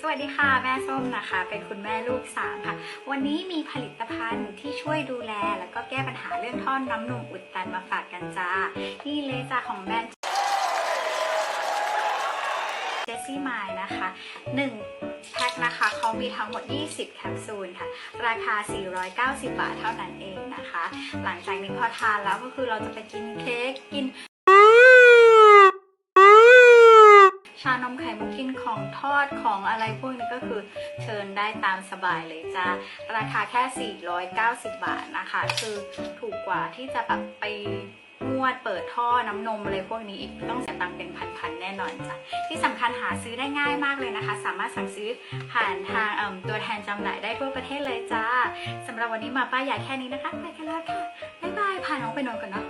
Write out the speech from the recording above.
สวัสดีค่ะแม่ส้มนะคะ เป็นคุณแม่ลูกสามค่ะ วันนี้มีผลิตภัณฑ์ที่ช่วยดูแล แล้วก็แก้ปัญหาเรื่องท่อนน้ำนมอุดตันมาฝากกันจ้า นี่เลยจ้าของแบรนด์เจสซี่มายนะคะ1แพ็คนะคะเขามีทั้งหมด 20 แคปซูลค่ะ ราคา 490 บาทเท่านั้นเองนะคะ หลังจากนี้พอทานแล้วก็คือเราจะไปกินเค้กกิน ชานมไข่มุกกินของทอดของอะไรพวกนี้ก็คือเชิญได้ตามสบายเลยจ้าราคาแค่ 490 บาทนะคะ คือถูกกว่าที่จะแบบไปนวดเปิดท่อน้ำนมอะไรพวกนี้อีกต้องเสียตังค์เป็นพันๆแน่นอนจ้ะที่สำคัญหาซื้อได้ง่ายมากเลยนะคะ สามารถสั่งซื้อผ่านทางตัวแทนจำหน่ายได้ทั่วประเทศเลยจ้าสำหรับวันนี้มาป้ายใหญ่แค่นี้นะคะไปกันแล้วค่ะบ๊ายบายพาน้องไปนอนก่อนเนาะ